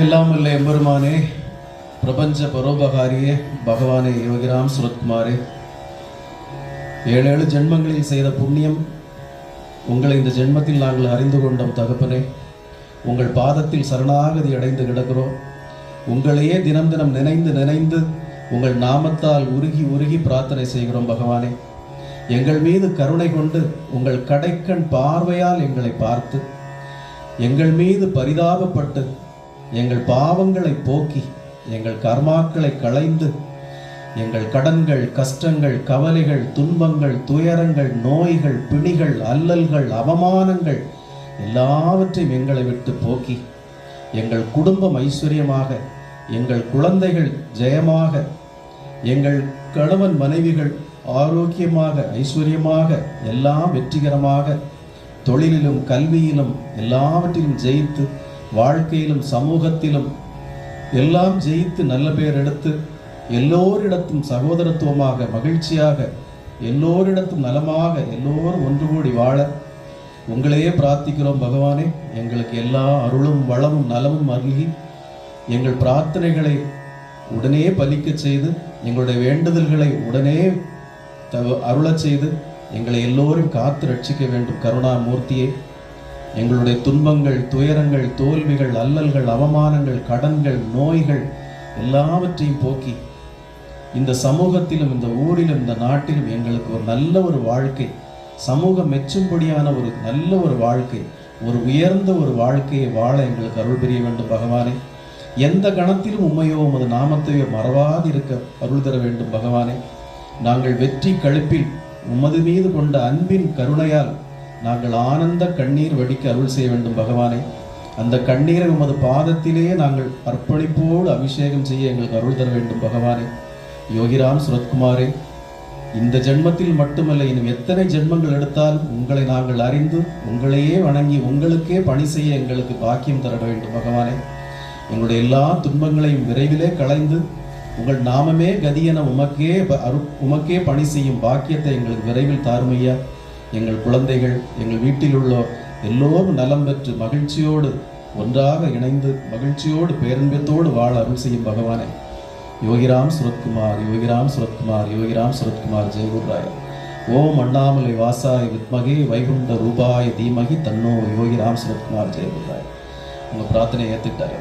எல்லாம் உள்ள எம்பெருமானே பிரபஞ்ச பரோபகாரியே பகவானே யோகிராம் சுரத்குமாரே. ஏழு ஏழு ஜென்மங்களில் செய்த புண்ணியம் உங்களை இந்த ஜென்மத்தில் நாங்கள் அறிந்து கொண்டோம் தகப்பனே. உங்கள் பாதத்தில் சரணாகதி அடைந்து கிடக்கிறோம். உங்களையே தினம் தினம் நினைந்து நினைந்து உங்கள் நாமத்தால் உருகி உருகி பிரார்த்தனை செய்கிறோம் பகவானே. எங்கள் மீது கருணை கொண்டு உங்கள் கடைக்கண் பார்வையால் எங்களை பார்த்து எங்கள் மீது பரிதாபப்பட்டு எங்கள் பாவங்களை போக்கி எங்கள் கர்மாக்களை களைந்து எங்கள் கடன்கள் கஷ்டங்கள் கவலைகள் துன்பங்கள் துயரங்கள் நோய்கள் பிணிகள் அல்லல்கள் அவமானங்கள் எல்லாவற்றையும் எங்களை விட்டு போக்கி எங்கள் குடும்பம் ஐஸ்வர்யமாக எங்கள் குழந்தைகள் ஜெயமாக எங்கள் கணவன் மனைவிகள் ஆரோக்கியமாக ஐஸ்வர்யமாக எல்லாம் வெற்றிகரமாக தொழிலிலும் கல்வியிலும் எல்லாவற்றிலும் ஜெயித்து வாழ்க்கையிலும் சமூகத்திலும் எல்லாம் ஜெயித்து நல்ல பேர் எடுத்து எல்லோரிடத்தும் சகோதரத்துவமாக மகிழ்ச்சியாக எல்லோரிடத்தும் நலமாக எல்லோரும் ஒன்று கூடி வாழ உங்களையே பிரார்த்திக்கிறோம் பகவானே. எங்களுக்கு எல்லா அருளும் வளமும் நலமும் அருகி எங்கள் பிரார்த்தனைகளை உடனே பலிக்கச் செய்து எங்களுடைய வேண்டுதல்களை உடனே அருளச் செய்து எங்களை எல்லோரும் காத்து ரட்சிக்க வேண்டும் கருணாமூர்த்தியை. எங்களுடைய துன்பங்கள் துயரங்கள் தோல்விகள் அல்லல்கள் அவமானங்கள் கடன்கள் நோய்கள் எல்லாவற்றையும் போக்கி இந்த சமூகத்திலும் இந்த ஊரிலும் இந்த நாட்டிலும் எங்களுக்கு ஒரு நல்ல ஒரு வாழ்க்கை சமூகம் மெச்சும்படியான ஒரு நல்ல ஒரு வாழ்க்கை ஒரு உயர்ந்த ஒரு வாழ்க்கையை வாழ எங்களுக்கு அருள் புரிய வேண்டும் பகவானே. எந்த கணத்திலும் உண்மையோ உமது நாமத்தையோ மறவாதிருக்க அருள் தர வேண்டும் பகவானே. நாங்கள் வெற்றி கழுப்பில் உமது மீது கொண்ட அன்பின் கருணையால் நாங்கள் ஆனந்த கண்ணீர் வடிக்க அருள் செய்ய வேண்டும் பகவானே. அந்த கண்ணீரை உமது பாதத்திலேயே நாங்கள் அர்ப்பணிப்போடு அபிஷேகம் செய்ய எங்களுக்கு அருள் தர வேண்டும் பகவானே. யோகிராம் சுரத்குமாரே இந்த ஜென்மத்தில் மட்டுமல்ல இன்னும் எத்தனை ஜென்மங்கள் எடுத்தாலும் உங்களை நாங்கள் அறிந்து உங்களையே வணங்கி உங்களுக்கே பணி செய்ய எங்களுக்கு பாக்கியம் தர வேண்டும் பகவானே. எங்களுடைய எல்லா துன்பங்களையும் விரைவிலே களைந்து உங்கள் நாமமே கதியென உமக்கே ப- உமக்கே பணி செய்யும் பாக்கியத்தை எங்களுக்கு விரைவில் தாருமையா எங்கள் குழந்தைகள் எங்கள் வீட்டில் உள்ள எல்லோரும் நலம் பெற்று மகிழ்ச்சியோடு ஒன்றாக இணைந்து மகிழ்ச்சியோடு பேரன்பத்தோடு வாழ அருள் செய்யும் பகவானே. யோகிராம் சுரத்குமார் யோகிராம் சுரத்குமார் யோகிராம் சுரத்குமார் ஜெயகுராய் ஓம் அண்ணாமலை வாசாய் வித்மகி வைகுண்ட ரூபாய் தீமகி தன்னோ யோகிராம் சுரத்குமார் ஜெயகுராய் உங்கள் பிரார்த்தனை ஏற்றுக்கிட்டார்